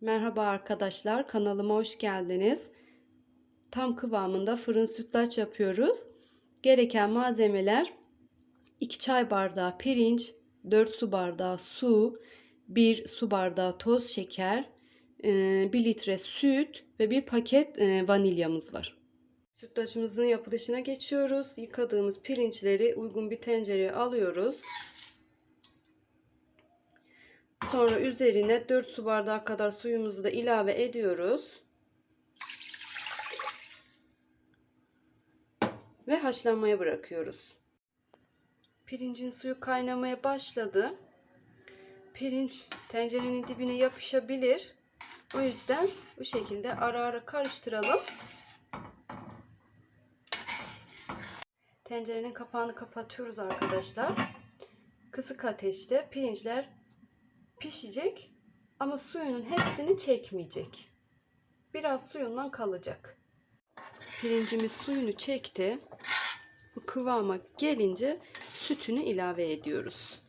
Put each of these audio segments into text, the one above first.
Merhaba arkadaşlar, kanalıma hoş geldiniz. Tam kıvamında fırın sütlaç yapıyoruz. Gereken malzemeler 2 çay bardağı pirinç, 4 su bardağı su, 1 su bardağı toz şeker, 1 litre süt ve 1 paket e, vanilyamız var. Sütlaçımızın yapılışına geçiyoruz. Yıkadığımız pirinçleri uygun bir tencereye alıyoruz. Sonra üzerine 4 su bardağı kadar suyumuzu da ilave ediyoruz. Ve haşlanmaya bırakıyoruz. Pirincin suyu kaynamaya başladı. Pirinç tencerenin dibine yapışabilir. O yüzden bu şekilde ara ara karıştıralım. Tencerenin kapağını kapatıyoruz arkadaşlar. Kısık ateşte pirinçler pişecek ama suyunun hepsini çekmeyecek. Biraz suyundan kalacak. Pirincimiz suyunu çekti. Bu kıvama gelince sütünü ilave ediyoruz.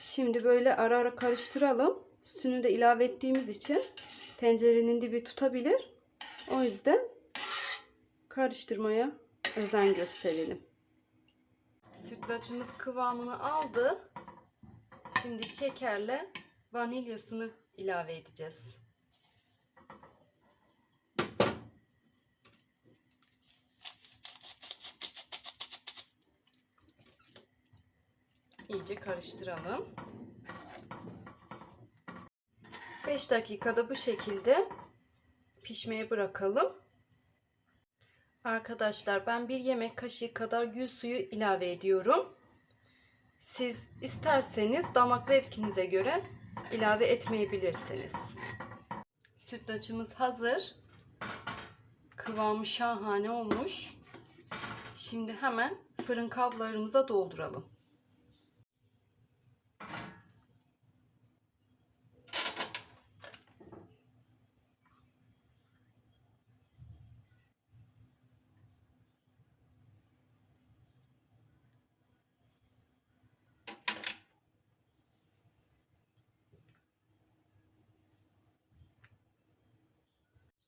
Şimdi böyle ara ara karıştıralım. Sütünü de ilave ettiğimiz için tencerenin dibi tutabilir. O yüzden karıştırmaya özen gösterelim. Sütlaçımız kıvamını aldı. Şimdi şekerle vanilyasını ilave edeceğiz. İyice karıştıralım. 5 dakikada bu şekilde pişmeye bırakalım. Arkadaşlar ben bir yemek kaşığı kadar gül suyu ilave ediyorum. Siz isterseniz damak zevkinize göre ilave etmeyebilirsiniz. Sütlaçımız hazır. Kıvamı şahane olmuş. Şimdi hemen fırın kablarımıza dolduralım.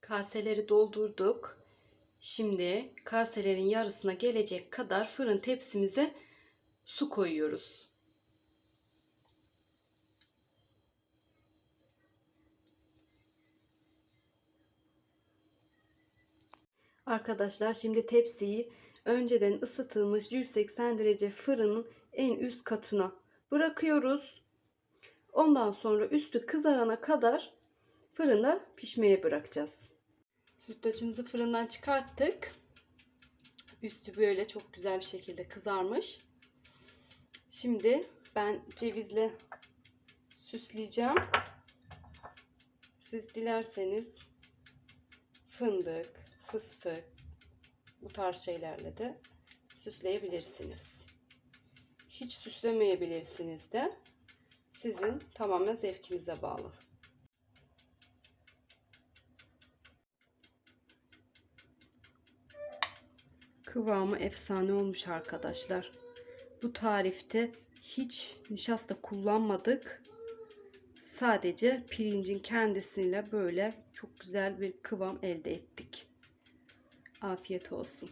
Kaseleri doldurduk. Şimdi kaselerin yarısına gelecek kadar fırın tepsimize su koyuyoruz. Arkadaşlar şimdi tepsiyi önceden ısıtılmış 180 derece fırının en üst katına bırakıyoruz. Ondan sonra üstü kızarana kadar fırında pişmeye bırakacağız. Sütlaçımızı fırından çıkarttık. Üstü böyle çok güzel bir şekilde kızarmış. Şimdi ben cevizle süsleyeceğim. Siz dilerseniz fındık, fıstık bu tarz şeylerle de süsleyebilirsiniz. Hiç süslemeyebilirsiniz de. Sizin tamamen zevkinize bağlı. Kıvamı efsane olmuş arkadaşlar. Bu tarifte hiç nişasta kullanmadık. Sadece pirincin kendisiyle böyle çok güzel bir kıvam elde ettik. Afiyet olsun.